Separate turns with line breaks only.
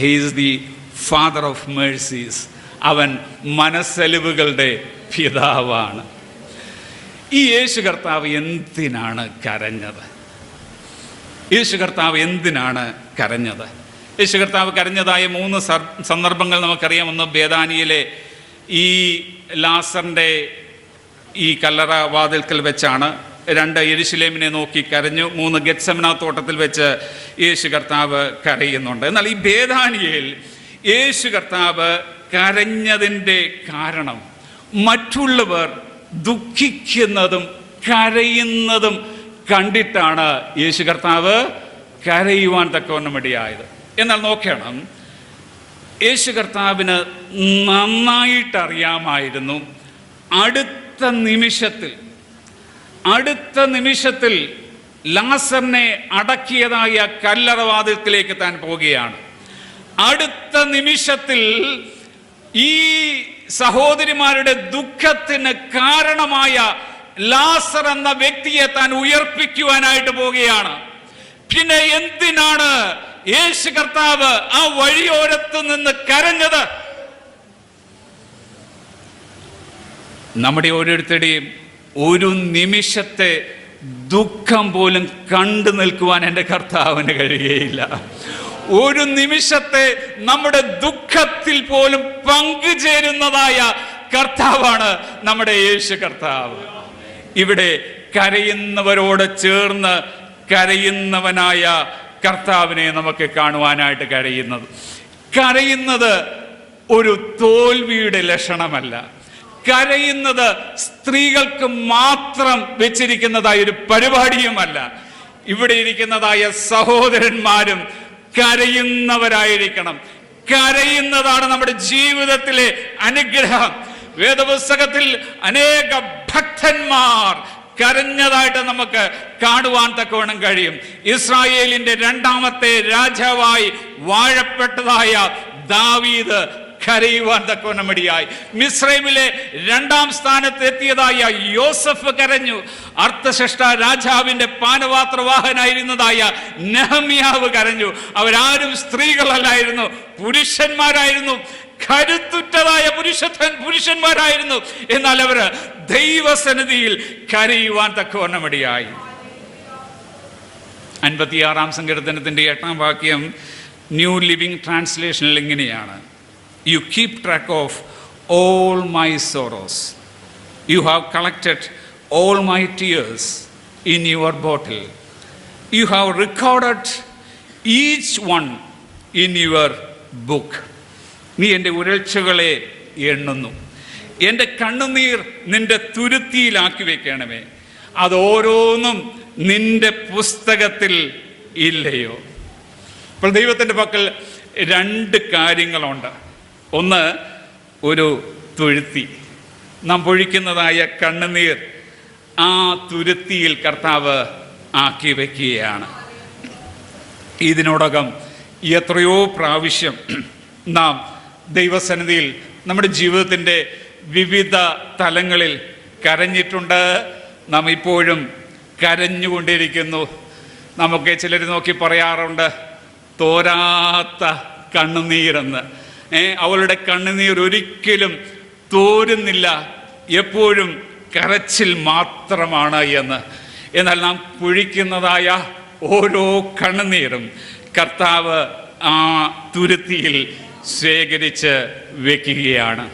He's the father of mercies അവൻ മനസ്സലിവുകളുടെ പിതാവാണ്. ഈ യേശു കർത്താവ് എന്തിനാണ് കരഞ്ഞത്? യേശു കർത്താവ് എന്തിനാണ് കരഞ്ഞത്? യേശു കർത്താവ് കരഞ്ഞതായ മൂന്ന് സന്ദർഭങ്ങൾ നമുക്കറിയാം. ഒന്ന് ബേദാനിയിലെ ഈ ലാസറിന്റെ ഈ കല്ലറ വാതിൽക്കൽ വെച്ചാണ് രണ്ട് യെരുശലേമിനെ നോക്കി കരഞ്ഞു. മൂന്ന് ഗത്സമന തോട്ടത്തിൽ വെച്ച് യേശു കർത്താവ് കരയുന്നുണ്ട്. എന്നാൽ ഈ ഭേദാനിയയിൽ യേശു കർത്താവ് കരഞ്ഞതിന്റെ കാരണം മറ്റുള്ളവർ ദുഃഖിക്കുന്നതും കരയുന്നതും കണ്ടിട്ടാണ് യേശു കർത്താവ് കരയുവാൻ തക്കവണ്ണം ഇടയായത് എന്നാൽ നോക്കണം യേശു കർത്താവിന് നന്നായിട്ടറിയാമായിരുന്നു അടുത്ത നിമിഷത്തിൽ അടുത്ത നിമിഷത്തിൽ ലാസറിനെ അടക്കിയതായ കല്ലറവാദത്തിലേക്ക് താൻ പോവുകയാണ്. അടുത്ത നിമിഷത്തിൽ ഈ സഹോദരിമാരുടെ ദുഃഖത്തിന് കാരണമായ ലാസർ എന്ന വ്യക്തിയെ താൻ ഉയർപ്പിക്കുവാനായിട്ട് പോവുകയാണ്. പിന്നെ എന്തിനാണ് യേശു കർത്താവ് ആ വഴിയോരത്ത് നിന്ന് കരഞ്ഞത്? നമ്മുടെ ഓരോരുത്തരുടെയും ഒരു നിമിഷത്തെ ദുഃഖം പോലും കണ്ടു നിൽക്കുവാൻ എന്റെ കർത്താവിന് കഴിയുകയില്ല. ഒരു നിമിഷത്തെ നമ്മുടെ ദുഃഖത്തിൽ പോലും പങ്കുചേരുന്നതായ കർത്താവാണ് നമ്മുടെ യേശു കർത്താവ്. ഇവിടെ കരയുന്നവരോട് ചേർന്ന് കരയുന്നവനായ കർത്താവിനെ നമുക്ക് കാണുവാനായിട്ട് കഴിയുന്നത് കരയുന്നത് ഒരു തോൽവിയുടെ ലക്ഷണമല്ല. കരയുന്നത് സ്ത്രീകൾക്ക് മാത്രം വെച്ചിരിക്കുന്നതായ ഒരു പരിപാടിയുമല്ല. ഇവിടെ ഇരിക്കുന്നതായ സഹോദരന്മാരും കരയുന്നവരായിരിക്കണം. കരയുന്നതാണ് നമ്മുടെ ജീവിതത്തിലെ അനുഗ്രഹം. വേദപുസ്തകത്തിൽ അനേക ഭക്തന്മാർ കരഞ്ഞതായിട്ട് നമുക്ക് കാണുവാൻ തക്കവണ്ണം കഴിയും. ഇസ്രായേലിന്റെ രണ്ടാമത്തെ രാജാവായി വാഴപ്പെട്ടതായ ദാവീദ് കരയുവാൻ തക്കവണ്ണം ഇടയായി മിസ്രൈമിലെ രണ്ടാം സ്ഥാനത്ത് എത്തിയതായ യോസഫ് കരഞ്ഞു. അർത്ഥശ്രഷ്ട രാജാവിന്റെ പാനപാത്രവാഹനായിരുന്നതായ നെഹമ്യാവ് കരഞ്ഞു. അവരാരും സ്ത്രീകളല്ലായിരുന്നു പുരുഷന്മാരായിരുന്നു. കരുത്തുറ്റതായ പുരുഷത്തൻ പുരുഷന്മാരായിരുന്നു. എന്നാൽ അവർ ദൈവസന്നിധിയിൽ കരയുവാൻ തക്കവണ്ണം ഇടയായി അൻപത്തിയാറാം സങ്കീർത്തനത്തിന്റെ എട്ടാം വാക്യം ന്യൂ ലിവിംഗ് ട്രാൻസ്ലേഷനിൽ ഇങ്ങനെയാണ്. You keep track of all my sorrows you have collected all my tears in your bottle you have recorded each one in your book നീ എന്റെ ഉരൾച്ചകളെ എണ്ണുന്നു. എന്റെ കണ്ണുനീർ നിന്റെ തുരുത്തിയിലാക്കി വെക്കണമേ. അതോരോന്നും നിന്റെ പുസ്തകത്തിൽ ഇല്ലയോ? അപ്പോൾ ദൈവത്തിന്റെ പക്കൽ രണ്ട് കാര്യങ്ങളുണ്ട്. ഒന്ന് ഒരു തുഴുത്തി നാം പൊഴിക്കുന്നതായ കണ്ണുനീർ ആ തുരുത്തിയിൽ കർത്താവ് ആക്കി വയ്ക്കുകയാണ് ഇതിനോടകം എത്രയോ പ്രാവശ്യം നാം ദൈവസന്നിധിയിൽ നമ്മുടെ ജീവിതത്തിന്റെ വിവിധ തലങ്ങളിൽ കരഞ്ഞിട്ടുണ്ട്. നാം ഇപ്പോഴും കരഞ്ഞുകൊണ്ടിരിക്കുന്നു. നമുക്ക് ചിലർ നോക്കി പറയാറുണ്ട് തോരാത്ത കണ്ണുനീരെന്ന്. അവളുടെ കണ്ണുനീർ ഒരിക്കലും തോരുന്നില്ല. എപ്പോഴും കരച്ചിൽ മാത്രമാണ് എന്ന്. എന്നാൽ നാം കുഴിക്കുന്നതായ ഓരോ കണ്ണുനീരും കർത്താവ് ആ തുരുത്തിയിൽ ശേഖരിച്ച് വെക്കുകയാണ്.